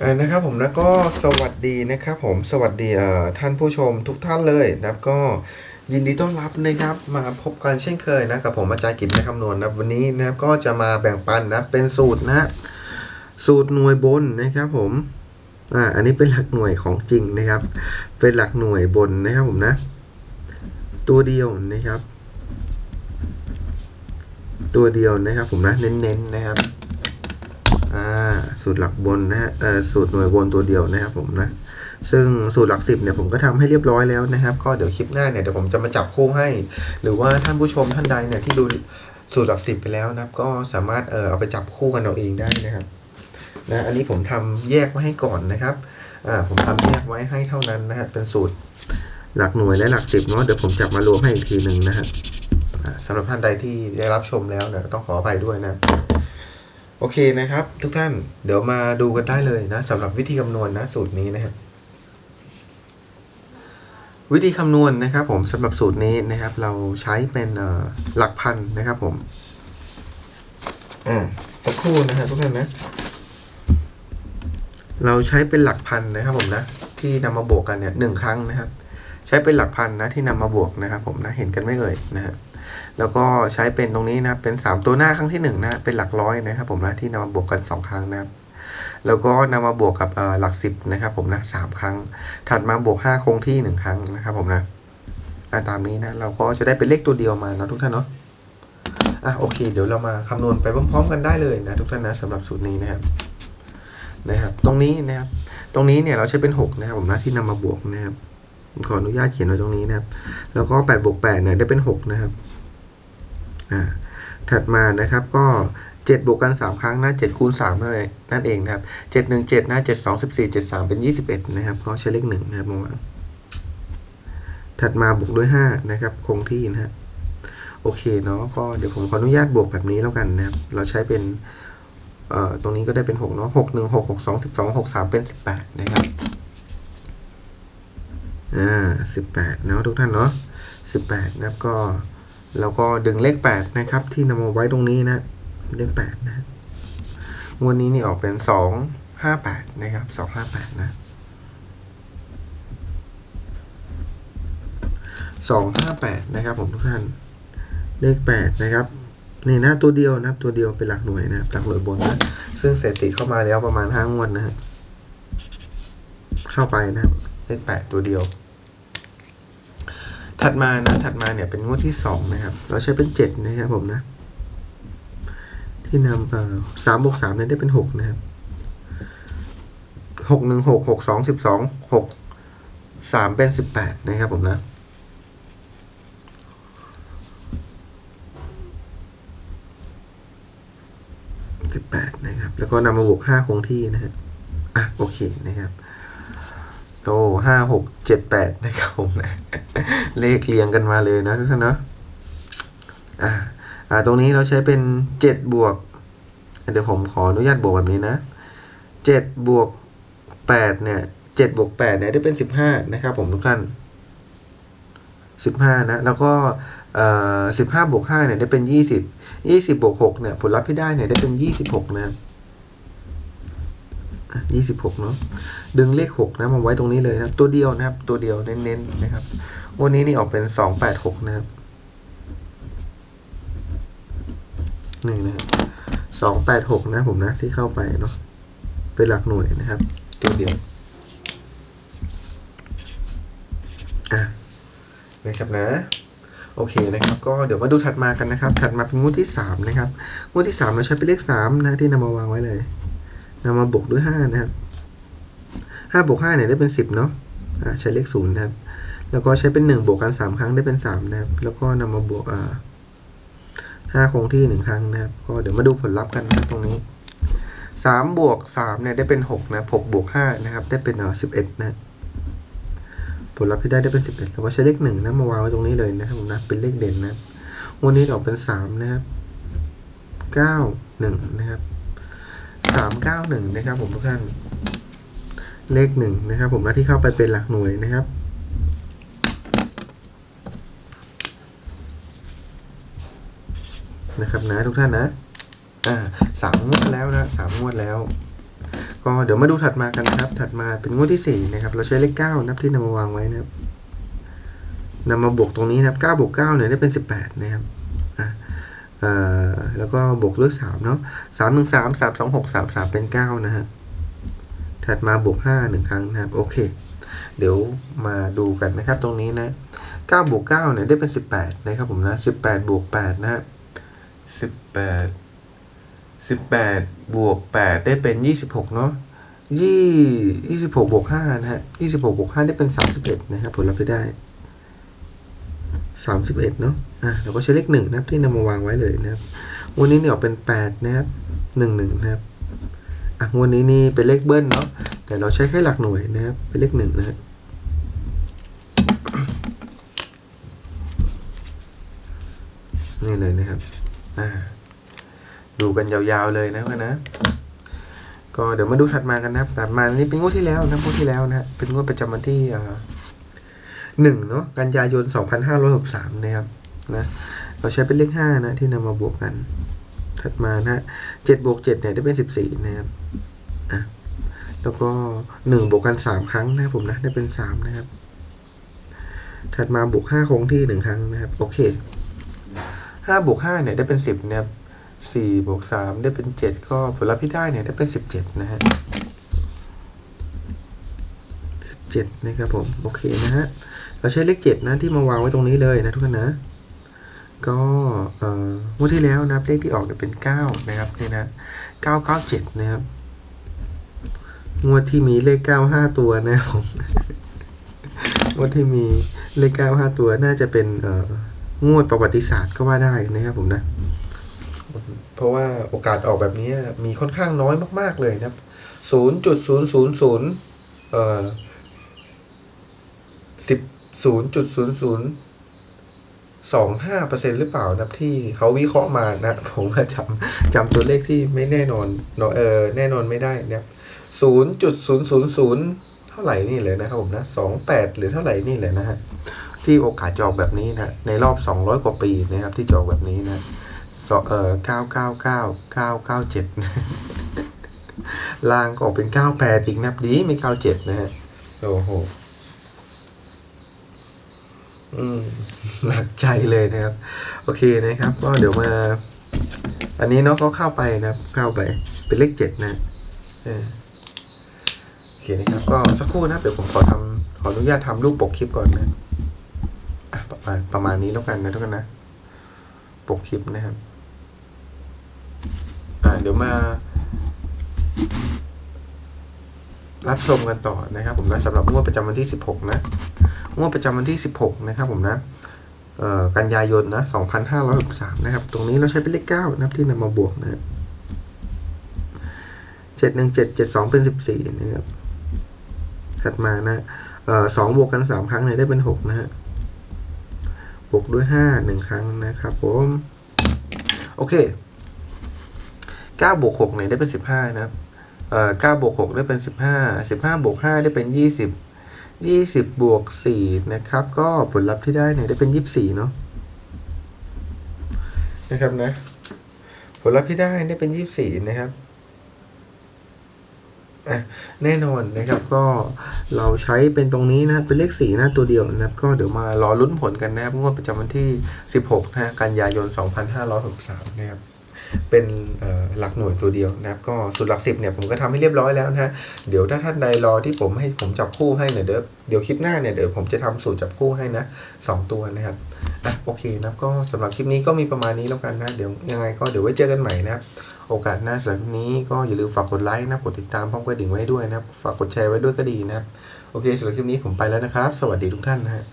เออนะครับผมนะก็สวัสดีนะครับผมสวัสดีท่านผู้ชมทุกท่านเลยนะครับก็ยินดีต้อนรับนะครับมาพบกันเช่นเคยนะกับผมอาจารย์กิตนะคำนวณนะวันนี้นะครับก็จะมาแบ่งปันนะเป็นสูตรนะสูตรหน่วยบนนะครับผมอ่าอันนี้เป็นหลักหน่วยของจริงนะครับ เป็นหลักหน่วยบนนะครับผมนะ ตัวเดียวนะครับ ตัวเดียวนะครับผมนะเน้นๆนะครับ อ่าสูตรหลักบนนะฮะเอ่อสูตรหน่วยบนตัวเดียวนะครับผมนะซึ่งสูตรหลักสิบเนี่ยผมก็ทำให้เรียบร้อยแล้วนะครับ ก็เดี๋ยวคลิปหน้าเนี่ยเดี๋ยวผมจะมาจับคู่ให้ หรือว่าท่านผู้ชมท่านใดเนี่ยที่ดูสูตรหลักสิบไปแล้วนะครับ ก็สามารถเออเอาไปจับคู่กันเอาเองได้นะครับนะอันนี้ผมทำแยกไว้ให้ก่อนนะครับอ่าผมทำแยกไว้ให้เท่านั้นนะฮะเป็นสูตรหลักหน่วยและหลักสิบเนาะเดี๋ยวผมจับมารวมให้อีกทีหนึ่งนะฮะสำหรับท่านใดที่ได้รับชมแล้วเนี่ยต้องขออภัยด้วยนะ โอเคนะครับ ทุกท่านเดี๋ยวมาดูกันได้เลยนะสำหรับวิธีคำนวณนะสูตรนี้นะครับวิธีคำนวณนะครับผมสำหรับสูตรนี้นะครับ เราใช้เป็นหลักพันนะครับผมอ่าสักครู่นะครับทุกท่านนะเราใช้เป็นหลักพันนะครับผมนะที่นำมาบวกกันเนี่ยหนึ่งครั้งนะครับ ใช้เป็นหลักพันนะที่นำมาบวกนะครับ ผมนะเห็นกันไม่เอ่ยนะฮะ แล้วก็ใช้เป็นตรงนี้นะเป็น 3 ตัวหน้าครั้งที่1นะเป็นหลักร้อยนะครับผมนะที่นำมาบวกกัน 2 ครั้งนะครับแล้วก็นำมาบวกกับหลักสิบนะครับผมนะสามครั้ง ถัดมาบวก 5 คงที่ 1 ครั้งนะครับผมนะอะตามนี้นะเราก็จะได้เป็นเลขตัวเดียวมานะทุกท่านเนาะอะโอเค เดี๋ยวเรามาคำนวณไปพร้อมๆกันได้เลยนะทุกท่านนะสำหรับสูตรนี้นะครับนะครับ ตรงนี้นะครับตรงนี้เนี่ยเราใช้เป็น 6 นะครับผมนะที่นำมาบวกนะครับขออนุญาตเขียนไว้ตรงนี้นะครับ แล้วก็8บวก8เนี่ยได้เป็น 6 นะครับ ถัดมานะครับก็ 7 บวกกัน 3 ครั้งนะ7คูณ3นั่นเองนั่นเองนะครับ7 1 7นะ7 2 14 7 3 เป็น 21 นะครับ ก็ใช้เลข1นะครับมาวางถัดมาบวกด้วย 5 นะครับ คงที่นะฮะโอเคเนาะก็เดี๋ยวผมขออนุญาตบวกแบบนี้แล้วกันนะครับ เราใช้เป็นเอ่อตรงนี้ก็ได้เป็น6เนาะ6 1 6 6 2 12 6 3 เป็น 18 นะครับ อ่า 18 เนาะทุกท่านเนาะ18 นะครับก็ แล้วก็ดึงเลขแปดนะครับ ที่นำมาไว้ตรงนี้นะ เลขแปดนะงวดนี้นี่ออกเป็นสองห้าแปดนะครับสองห้าแปดนะสองห้าแปดนะครับผมทุกท่าน เลขแปดนะครับ นี่นะตัวเดียวนะครับ ตัวเดียวเป็นหลักหน่วยนะหลักหน่วยบนนะ ซึ่งเศรษฐีเข้ามาแล้วประมาณห้างวดนะฮะเข้าไปนะครับ เลขแปดตัวเดียว ถัดมานะ ถัดมาเนี่ยเป็นงวดที่สองนะครับ เราใช้เป็นเจ็ดนะครับผมนะ ที่นำสามบวกสามเนี่ยได้เป็นหกนะครับหกหนึ่งหกหกสองสิบสองหกสามเป็นสิบแปดนะครับผมนะสิบแปดนะครับ แล้วก็นำมาบวกห้าคงที่นะฮะอะโอเคนะครับ โอ้ห้าหกเจ็ดแปดนะครับผมนะเลขเรียงกันมาเลยนะทุกท่านเนาะอ่าอ่าตรงนี้เราใช้เป็นเจ็ดบวก เดี๋ยวผมขออนุญาตบวกแบบนี้นะเจ็ดบวกแปดเนี่ยเจ็ดบวกแปดเนี่ยได้เป็นสิบห้านะครับผมทุกท่านสิบห้านะแล้วก็เอ่อสิบห้าบวกห้าเนี่ยได้เป็นยี่สิบยี่สิบบวกหกเนี่ยผลลัพธ์ที่ได้เนี่ยได้เป็นยี่สิบหกนะครับ ยี่สิบหกเนาะดึงเลขหกนะมาไว้ตรงนี้เลยนะตัวเดียวนะครับ ตัวเดียวเน้นๆนะครับ วันนี้นี่ออกเป็นสองแปดหกนะครับนี่นะครับสองแปดหกนะผมนะที่เข้าไปเนาะเป็นหลักหน่วยนะครับ ตัวเดียวอะนะครับนะโอเคนะครับก็เดี๋ยวมาดูถัดมากันนะครับ ถัดมาเป็นงวดที่สามนะครับงวดที่สามเราใช้เป็นเลขสามนะที่นำมาวางไว้เลย นำมาบวกด้วยห้านะครับห้าบวกห้าเนี่ยได้เป็นสิบเนาะอ่าใช้เลขศูนย์นะครับ แล้วก็ใช้เป็นหนึ่งบวกกันสามครั้งได้เป็นสามนะครับ แล้วก็นำมาบวกอ่าห้าคงที่หนึ่งครั้งนะครับ ก็เดี๋ยวมาดูผลลัพธ์กันนะตรงนี้สามบวกสามเนี่ยได้เป็นหกนะหกบวกห้านะครับ ได้เป็นอ่อสิบเอ็ดนะ ผลลัพธ์ที่ได้ได้เป็นสิบเอ็ดแล้วก็ใช้เลขหนึ่งนะมาวางไว้ตรงนี้เลยนะครับผมนะ เป็นเลขเด่นนะวันนี้ออกเป็นสามนะครับเก้าหนึ่งนะครับ สามเก้าหนึ่งนะครับผมทุกท่าน เลขหนึ่งนะครับผมนะที่เข้าไปเป็นหลักหน่วยนะครับนะครับนะทุกท่านนะ อ่าสามงวดแล้วนะสามงวดแล้ว ก็เดี๋ยวมาดูถัดมากันนะครับ ถัดมาเป็นงวดที่สี่นะครับ เราใช้เลขเก้านับที่นำมาวางไว้นะครับนำมาบวกตรงนี้นะครับเก้าบวกเก้าเนี่ยได้เป็นสิบแปดนะครับ แล้วก็บวกด้วยสามเนาะสามหนึ่งสามสามสองหกสามสามเป็นเก้านะฮะถัดมาบวกห้าหนึ่งครั้งนะครับโอเค เดี๋ยวมาดูกันนะครับตรงนี้นะเก้าบวกเก้าเนี่ยได้เป็นสิบแปดนะครับผมนะสิบแปดบวกแปดนะฮะสิบแปดสิบแปดบวกแปดได้เป็นยี่สิบหกเนาะยี่ยี่สิบหกบวกห้านะฮะยี่สิบหกบวกห้าได้เป็นสามสิบเอ็ดนะครับผลลัพธ์ที่ได้ สามสิบเอ็ดเนาะอะเราก็ใช้เลขหนึ่งนะครับที่นำมาวางไว้เลยนะครับงวันนี้เนี่ยออกเป็นแปดนะครับหนึ่งหนึ่งนะครับอะงวันนี้นี่เป็นเลขเบิ้ลเนาะแต่เราใช้แค่หลักหน่วยนะครับ เป็นเลขหนึ่งนะครับนี่เลยนะครับอ่าดูกันยาวๆเลยนะเพื่อนนะก็เดี๋ยวมาดูถัดมากันนะครับถัดมานี่เป็นงวดที่แล้วนะงวดที่แล้วนะเป็นงวดประจำวันที่อ่า หนึ่งเนาะกันยายน 2563 นะครับนะเราใช้เป็นเลขห้านะที่นำมาบวกกัน ถัดมานะเจ็ดบวกเจ็ดเนี่ยได้เป็นสิบสี่นะครับอะแล้วก็หนึ่งบวกกันสามครั้งนะผมนะได้เป็นสามนะครับ ถัดมาบวกห้าคงที่หนึ่งครั้งนะครับ โอเคห้าบวกห้าเนี่ยได้เป็นสิบนะครับสี่บวกสามได้เป็นเจ็ดก็ผลลัพธ์ที่ได้เนี่ยได้เป็นสิบเจ็ดนะฮะ สิบเจ็ดนะครับผมโอเคนะฮะเราใช้เลขเจ็ดนะที่มาวางไว้ตรงนี้เลยนะทุกคนนะ ก็เอ่องวดที่แล้วนะเลขที่ออกเนี่ยเป็นเก้านะครับนี่นะเก้าเก้าเจ็ดนะครับ งวดที่มีเลขเก้าห้าตัวนะผมงวดที่มีเลขเก้าห้าตัวน่าจะเป็นเงวดประวัติศาสตร์ก็ว่าได้นะครับผมนะเพราะว่าโอกาสออกแบบนี้มีค่อนข้างน้อยมาก ๆ เลยนะครับศูนย์จุดศูนย์ศูนย์ศูนย์เอ่อ สิบศูนย์จุดศูนย์ศูนย์สองห้าเปอร์เซ็นหรือเปล่านะครับที่เขาวิเคราะห์มานะ ผมก็จำจำตัวเลขที่ไม่แน่นอนเออแน่นอนไม่ได้นะครับศูนย์จุดศูนย์ศูนย์ศูนย์เท่าไหร่นี่เลยนะครับผมนะสองแปดหรือเท่าไหร่นี่เลยนะฮะที่โอกาสจอกแบบนี้นะในรอบสองร้อยกว่าปีนะครับที่จอกแบบนี้นะเอ่อเก้าเก้าเก้าเก้าเก้าเจ็ดล่างก็ออกเป็นเก้าแปดอีกนับดีไม่เก้าเจ็ดนะฮะ โอ้โห อืมหนักใจเลยนะครับ โอเคนะครับ ก็เดี๋ยวมา อันนี้เนาะเขาเข้าไปนะครับเข้าไปเป็นเลขเจ็ดนะโอเคนะครับ ก็สักครู่นะเดี๋ยวผมขอทำขออนุญาตทำรูปปกคลิปก่อนนะอะประมาณประมาณนี้แล้วกันนะทุกคนนะ ปกคลิปนะครับ อ่าเดี๋ยวมา รับชมกันต่อนะครับ ผมนะสำหรับงวดประจำวันที่ 16 นะ งวดประจำวันที่ 16 นะครับผมนะกันยายนนะ2563 นะครับ ตรงนี้เราใช้เป็นเลข9นะครับที่นำมาบวกนะเจ็ดหนึ่งเจ็ดเจ็ดสองเป็นสิบสี่นะครับ ถัดมานะเอ่อสองบวกกันสามครั้งเนี่ยได้เป็นหกนะฮะ บวกด้วยห้าหนึ่งครั้งนะครับผม โอเคเก้าบวกหกเนี่ยได้เป็นสิบห้านะครับเอ่อเก้าบวกหกได้เป็นสิบห้าสิบห้าบวกห้าได้เป็นยี่ สิบยี่สิบบวกสี่นะครับ ก็ผลลัพธ์ที่ได้เนี่ยได้เป็นยี่สิบสี่เนาะนะครับนะ ผลลัพธ์ที่ได้ได้เป็นยี่สิบสี่นะครับแน่นอนนะครับก็เราใช้เป็นตรงนี้นะเป็นเลขสี่นะตัวเดียวนะครับ ก็เดี๋ยวมารอลุ้นผลกันนะครับงวดประจำวันที่ 16นะกันยายน 2563 นะครับ เป็นหลักหน่วยตัวเดียวนะครับ ก็สูตรหลักสิบเนี่ยผมก็ทำให้เรียบร้อยแล้วนะฮะเดี๋ยวถ้าท่านใดรอที่ผมให้ผมจับคู่ให้เนี่ยเดี๋ยวเดี๋ยวคลิปหน้าเนี่ยเดี๋ยวผมจะทำสูตรจับคู่ให้นะสองตัวนะครับอะโอเคนะครับก็สำหรับคลิปนี้ก็มีประมาณนี้แล้วกันนะเดี๋ยวยังไงก็เดี๋ยวไว้เจอกันใหม่นะครับโอกาสหน้าสำหรับนี้ก็อย่าลืมฝากกดไลค์นะกดติดตามพร้อมกระดิ่งไว้ด้วยนะฝากกดแชร์ไว้ด้วยก็ดีนะครับโอเคสำหรับคลิปนี้ผมไปแล้วนะครับ สวัสดีทุกท่านนะฮะ